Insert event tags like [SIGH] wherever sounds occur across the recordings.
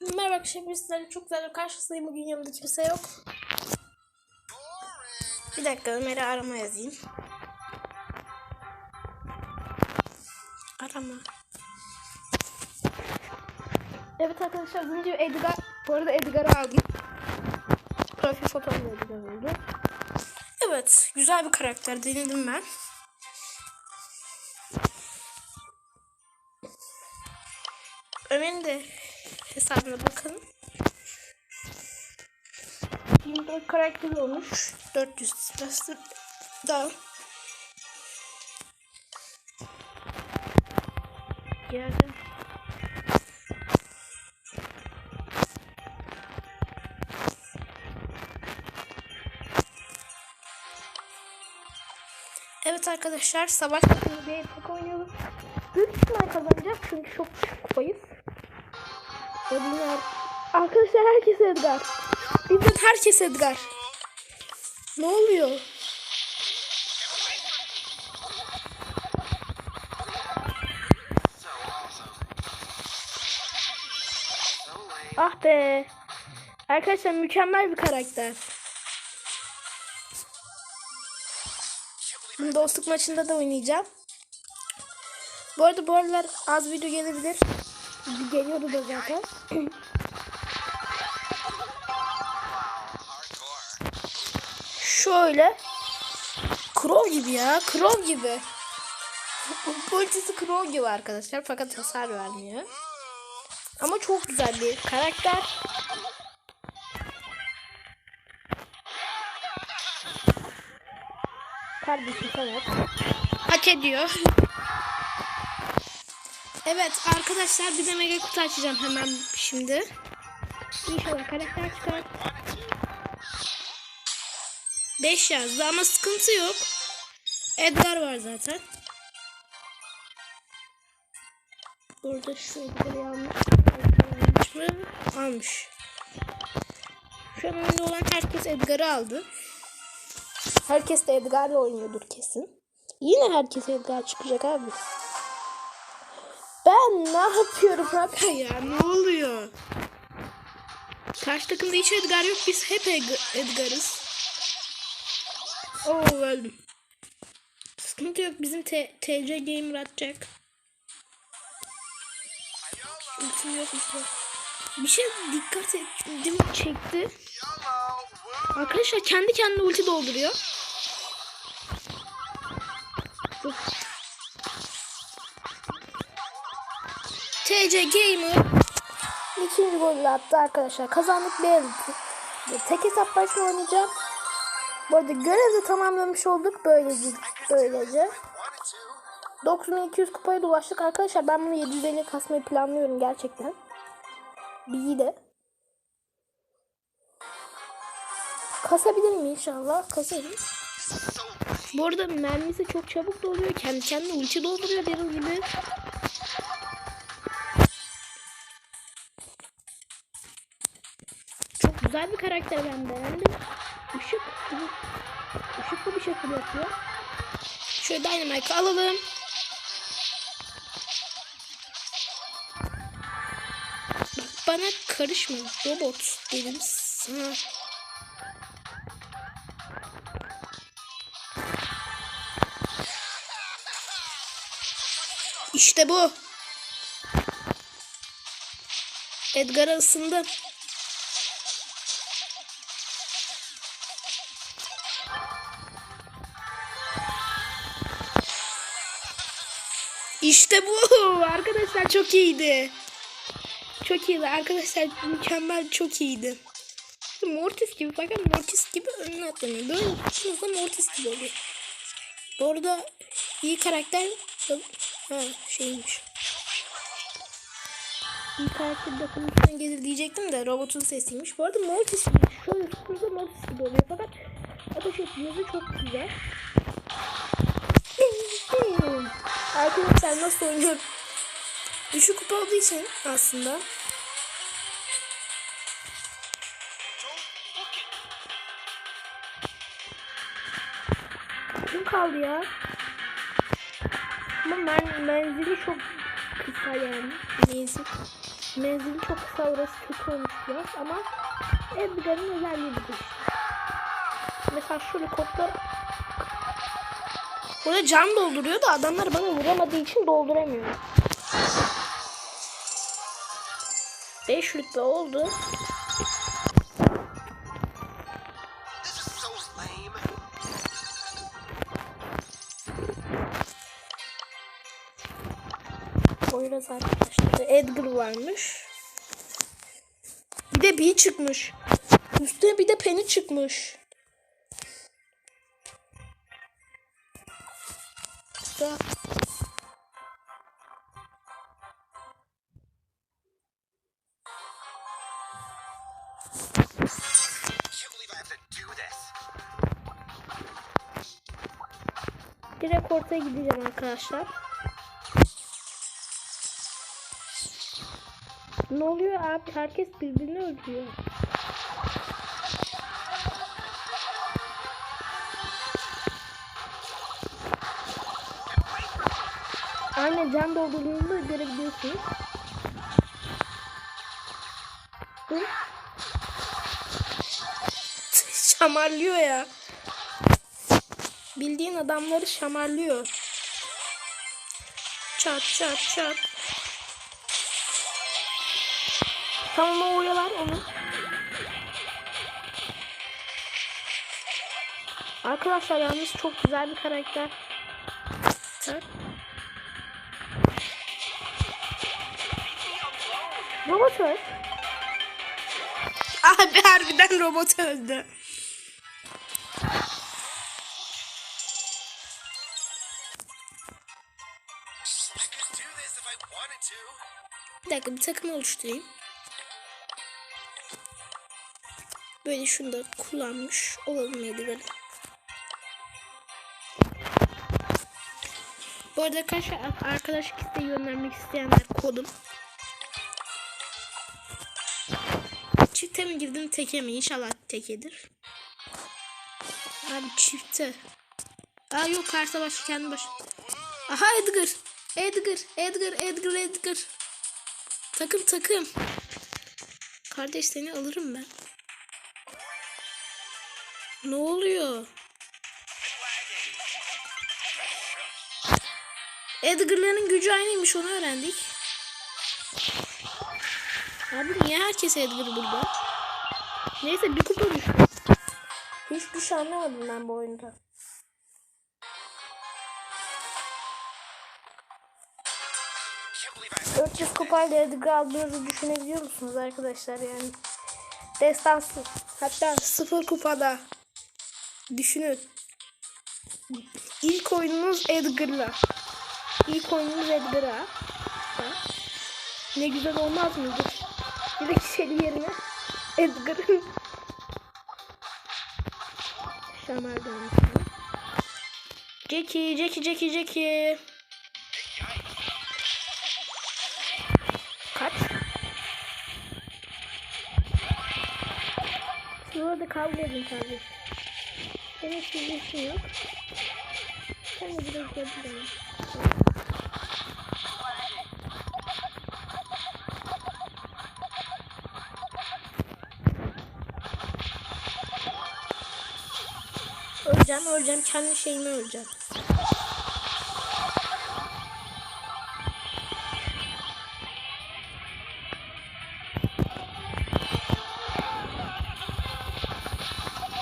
Merhaba arkadaşlar sizlerle çok güzel bir karşınızdayım. Bugün yanımda kimse yok. Bir dakika Ömer'e arama yazayım. Arama. Evet arkadaşlar az önce Edgar, bu arada Edgar'ı aldım. Profil fotoğrafı Edgar oldu. Evet güzel bir karakter denedim ben. Ömer'in de hesabına bakalım. 24 karakter olmuş. 400 sırası da. Geldim. Evet arkadaşlar savaş takımı bir etek oynuyoruz. Büyük ihtimal kazanacak çünkü çok düşük kupayız. Ödüller. Arkadaşlar herkes Edgar. Bizden herkes Edgar. Ne oluyor? Ah be. Arkadaşlar mükemmel bir karakter. Dostluk maçında da oynayacağım. Bu arada bu aralar az video gelebilir. Geliyordu da zaten. Şöyle. Crow gibi ya. Crow gibi. Polisi Crow gibi arkadaşlar. Fakat hasar vermiyor. Ama çok güzel bir karakter. Kardeşim evet. Hak ediyor. Evet arkadaşlar bir de mega kutu açacağım hemen şimdi. İnşallah karakter çıkar. 5 yazdı ama sıkıntı yok. Edgar var zaten. Burada şu Edgar'ı almış. Almış mı? Almış. Şu an oyunda olan herkes Edgar'ı aldı. Herkes de Edgar'la oynuyordur kesin. Yine herkes Edgar çıkacak abi. Ben ne yapıyorum abi ya? Ne oluyor? Karşı takımda hiç Edgar yok. Biz hep Ed- Edgar'ız. Oo öldüm. Sıkıntı yok. Bizim TC Gamer atacak. Ultim yok işte. Bir şey dikkat ettim çekti. Arkadaşlar kendi kendine ulti dolduruyor. Dur. TC Gamer ikinci golü attı arkadaşlar. Kazandık elbette. Tek hesaplaşma oynayacağım. Bu arada görevi tamamlamış olduk böylece. böylece. 9200 kupaya da ulaştık arkadaşlar. Ben bunu 750 kasmayı planlıyorum gerçekten. Bir de. Kasabilir mi inşallah? Kasarım. Bu arada mermisi çok çabuk doluyor. Kendi kendine ulti dolduruyor Daryl gibi. Güzel bir karakter ben beğendim. Işık gibi. Işıklı bir şekilde yapıyor. Şöyle Dynamite'ı alalım. Bana karışma robot dedim sana. İşte bu. Edgar'a ısındı. İşte bu. Arkadaşlar çok iyiydi. Çok iyiydi. Arkadaşlar mükemmel çok iyiydi. Mortis gibi fakat Mortis gibi önüne atlamıyor. Böyle tutuşunuzda Mortis gibi oluyor. Bu arada iyi karakter ha şeymiş. İyi karakter dokunuştan gelir diyecektim de robotun sesiymiş. Bu arada Mortis gibi. Şöyle tutunca Mortis gibi oluyor fakat ateş etmesi çok güzel. Arkadaşlar nasıl oynuyorum? Düşük kupa olduğu için aslında. Kim kaldı ya? Ama men menzili çok kısa yani. Menzil. Menzili çok kısa orası kötü olmuş biraz ama Edgar'ın özelliği bu işte. Mesela şu helikopter Burada can dolduruyor da adamlar bana vuramadığı için dolduramıyor. 5 rütbe oldu. Poyraz arkadaşlar. Edgar varmış. Bir de Bee çıkmış. Üstüne bir de Penny çıkmış. Güzel. Can't believe I have to do this. Direkt ortaya gideceğim arkadaşlar. Ne oluyor abi? Herkes birbirini öldürüyor. Aynen can doldurduğunu görebiliyorsunuz. Dur. [LAUGHS] Şamarlıyor ya. Bildiğin adamları şamarlıyor. Çat çat çat. Tamam o oyalar onu. Arkadaşlar yalnız çok güzel bir karakter. Tak. Robot öl. [LAUGHS] Abi harbiden robot öldü. Bir dakika bir takım oluşturayım. Böyle şunu da kullanmış olalım Edgar'ı. Bu arada arkadaşlar arkadaşlık isteği göndermek isteyenler kodum. Çifte mi girdin teke mi? İnşallah tekedir. Abi çifte. Aa yok karta baş kendi baş. Aha Edgar. Edgar, Edgar, Edgar, Edgar. Takım takım. Kardeş seni alırım ben. Ne oluyor? Edgar'ların gücü aynıymış onu öğrendik. Abi niye herkes Edgar burada? Neyse bir kupa düştü. Hiçbir şey anlamadım ben bu oyunda. Have 400 kupayla Edgar aldığınızı düşünebiliyor musunuz arkadaşlar yani? Destansı. Hatta sıfır kupada. Düşünün. İlk oyununuz Edgar'la. İlk oyununuz Edgar'a. Ne güzel olmaz mıydı? Bir de kişeli yerine Edgar'ın Şamar dönmüş. Jackie, Jackie, Jackie, Jackie. Kaç. Siz orada kavga edin kardeş. Senin hiçbir işin yok. Sen de biraz yapalım. Öleceğim, öleceğim. Kendi şeyimi öleceğim.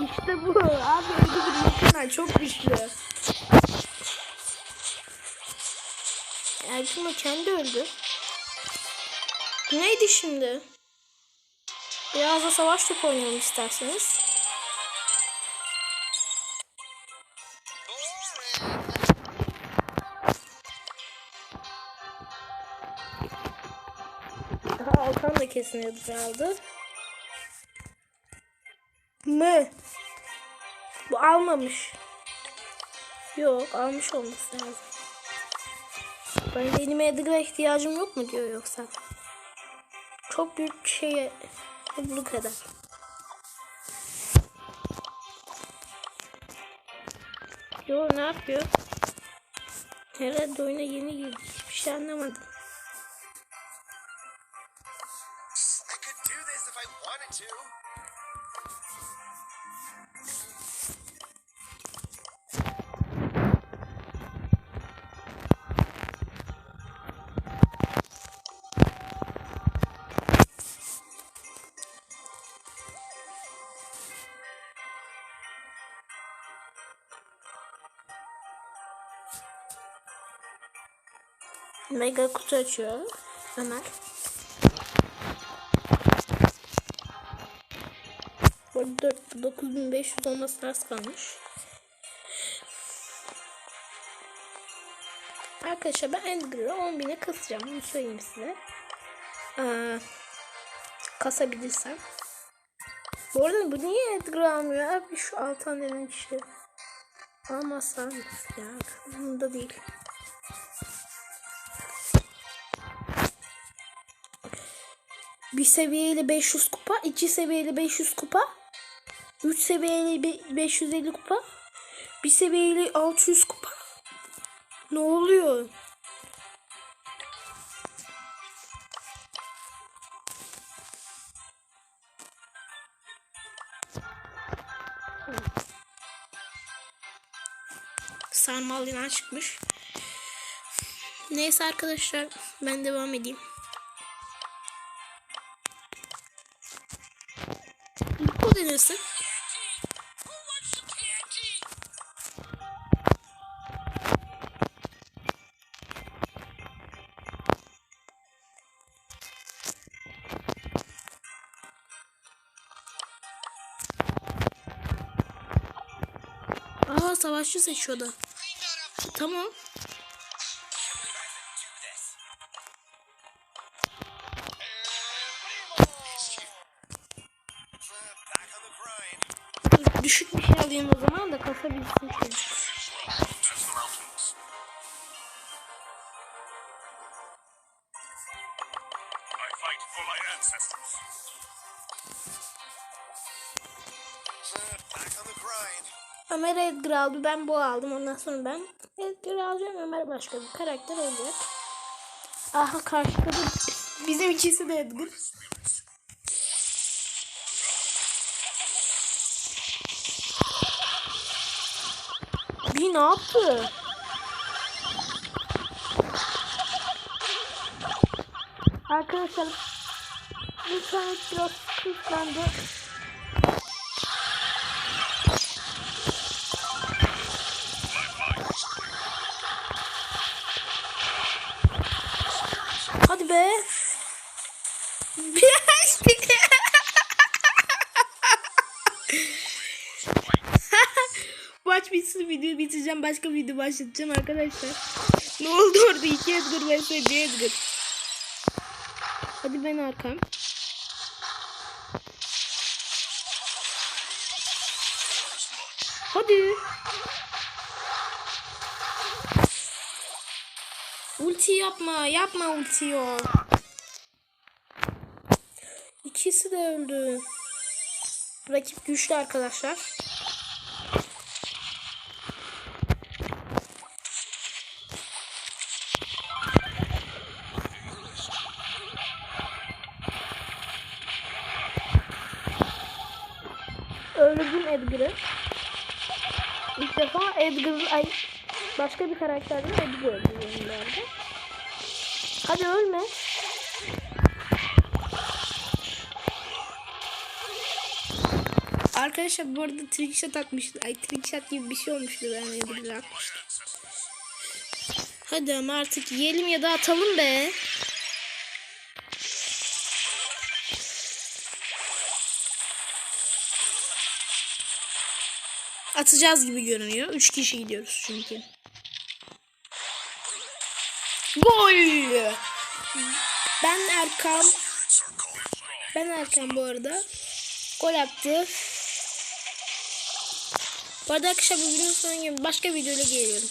İşte bu. Abi öldü bir çok güçlü. Erkin o kendi öldü. Neydi şimdi? Biraz da savaş topu oynayalım isterseniz. Kesin aldı. Mı? Bu almamış. Yok almış olması lazım. Ben benim Edgar'a ihtiyacım yok mu diyor yoksa. Çok büyük bir şeye kulluk eder. Yo ne yapıyor? Herhalde oyuna yeni girdik. Hiçbir şey anlamadım. Mega kutu açıyor Ömer. Bu arada 4 9500 olmasına az kalmış. Arkadaşlar ben Edgar'ı 10.000'e kasacağım. Bunu söyleyeyim size. Aa, kasabilirsem. Bu arada bu niye Edgar almıyor abi? Şu Altan denen kişi. Almazsan ya. Bunda değil. Bir seviyeyle 500 kupa, iki seviyeyle 500 kupa, 3 seviyeyle be- 550 kupa, bir seviyeyle 600 kupa. Ne oluyor? Sarmal yılan çıkmış. Neyse arkadaşlar ben devam edeyim. Denesin. Aa savaşçı seçiyor da. Tamam. Düşük bir şey alayım o zaman da kasabilsin çocuk. Ömer Edgar aldı. Ben bu aldım. Ondan sonra ben Edgar alacağım. Ömer başka bir karakter olacak. Aha karşıda da bizim ikisi de Edgar. Bir ne yaptı? Arkadaşlar lütfen biraz kıslandı. Bitireceğim. Başka video başlatacağım arkadaşlar. Ne oldu orada? İki Edgar vs bir Edgar. Hadi ben arkam. Hadi. Ulti yapma. Yapma ultiyi o. İkisi de öldü. Rakip güçlü arkadaşlar. Öldürdüm Edgar'ı. İlk defa Edgar ay başka bir karakterden Edgar arada. Hadi ölme. Arkadaşlar bu arada trickshot atmıştı. Ay trickshot gibi bir şey olmuştu ben Edgar'ı atmıştım. Hadi ama artık yiyelim ya da atalım be. Atacağız gibi görünüyor. Üç kişi gidiyoruz çünkü. Gol! Ben Erkan. Ben Erkan bu arada. Gol attı. Bu arada arkadaşlar bu videonun sonuna başka videoyla geliyorum.